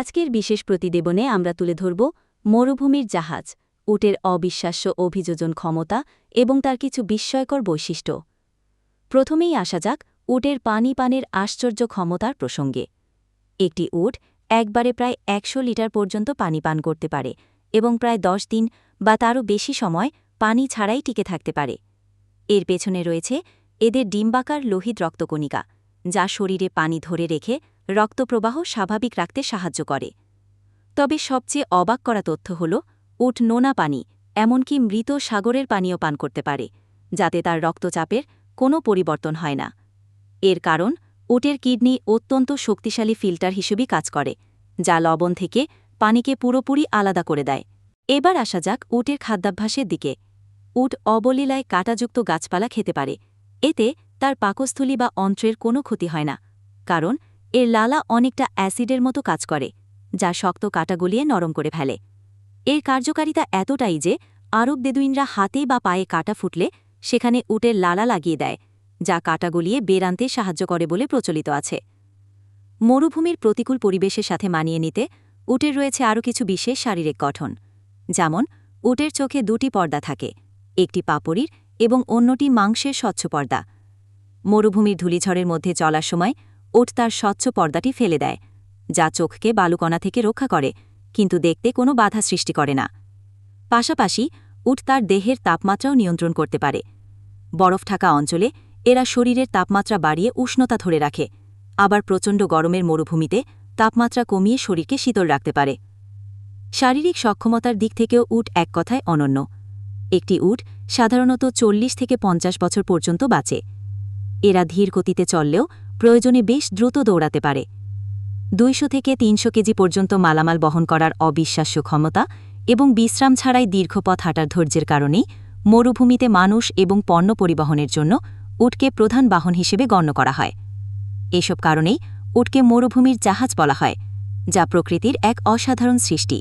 আজকের বিশেষ প্রতিবেদনে আমরা তুলে ধরব মরুভূমির জাহাজ, উটের অবিশ্বাস্য অভিযোজন ক্ষমতা এবং তার কিছু বিস্ময়কর বৈশিষ্ট্য। প্রথমেই আসা যাক উটের পানি পানের আশ্চর্য ক্ষমতার প্রসঙ্গে। একটি উট একবারে প্রায় একশো লিটার পর্যন্ত পানি পান করতে পারে এবং প্রায় দশ দিন বা তারও বেশি সময় পানি ছাড়াই টিকে থাকতে পারে। এর পেছনে রয়েছে এদের ডিম্বাকার লোহিত রক্তকণিকা। যা শরীরে পানি ধরে রেখে রক্তপ্রবাহ স্বাভাবিক রাখতে সাহায্য করে। তবে সবচেয়ে অবাক করা তথ্য হল, উট নোনা পানি, এমনকি মৃত সাগরের পানীয় পান করতে পারে, যাতে তার রক্তচাপের কোনো পরিবর্তন হয় না। এর কারণ, উটের কিডনি অত্যন্ত শক্তিশালী ফিল্টার হিসেবে কাজ করে, যা লবণ থেকে পানিকে পুরোপুরি আলাদা করে দেয়। এবার আসা যাক উটের খাদ্যাভ্যাসের দিকে। উট অবলীলায় কাটাযুক্ত গাছপালা খেতে পারে এতে তার পাকস্থলী বা অন্ত্রের কোনো ক্ষতি হয় না, কারণ এর লালা অনেকটা অ্যাসিডের মতো কাজ করে, যা শক্ত কাটা গলিয়ে নরম করে ফেলে। এর কার্যকারিতা এতটাই যে আরব বেদুইনরা হাতে বা পায়ে কাটা ফুটলে সেখানে উটের লালা লাগিয়ে দেয়, যা কাটা গলিয়ে বের আনতে সাহায্য করে বলে প্রচলিত আছে। মরুভূমির প্রতিকূল পরিবেশের সাথে মানিয়ে নিতে উটের রয়েছে আরও কিছু বিশেষ শারীরিক গঠন, যেমন উটের চোখে দুটি পর্দা থাকে, একটি পাপড়ির এবং অন্যটি মাংসের স্বচ্ছ পর্দা। মরুভূমির ধূলিঝড়ের মধ্যে চলার সময় উট তার স্বচ্ছ পর্দাটি ফেলে দেয়, যা চোখকে বালুকণা থেকে রক্ষা করে, কিন্তু দেখতে কোনো বাধা সৃষ্টি করে না। পাশাপাশি, উট তার দেহের তাপমাত্রাও নিয়ন্ত্রণ করতে পারে। বরফ থাকা অঞ্চলে এরা শরীরের তাপমাত্রা বাড়িয়ে উষ্ণতা ধরে রাখে, আবার প্রচণ্ড গরমের মরুভূমিতে তাপমাত্রা কমিয়ে শরীরকে শীতল রাখতে পারে। শারীরিক সক্ষমতার দিক থেকেও উট এক কথায় অনন্য। একটি উট সাধারণত চল্লিশ থেকে পঞ্চাশ বছর পর্যন্ত বাঁচে। এরা ধীর গতিতে চললেও প্রয়োজনে বেশ দ্রুত দৌড়াতে পারে। দুইশো থেকে তিনশো কেজি পর্যন্ত মালামাল বহন করার অবিশ্বাস্য ক্ষমতা এবং বিশ্রাম ছাড়াই দীর্ঘপথ হাঁটার ধৈর্যের কারণেই মরুভূমিতে মানুষ এবং পণ্য পরিবহনের জন্য উটকে প্রধান বাহন হিসেবে গণ্য করা হয়। এসব কারণেই উটকে মরুভূমির জাহাজ বলা হয়, যা প্রকৃতির এক অসাধারণ সৃষ্টি।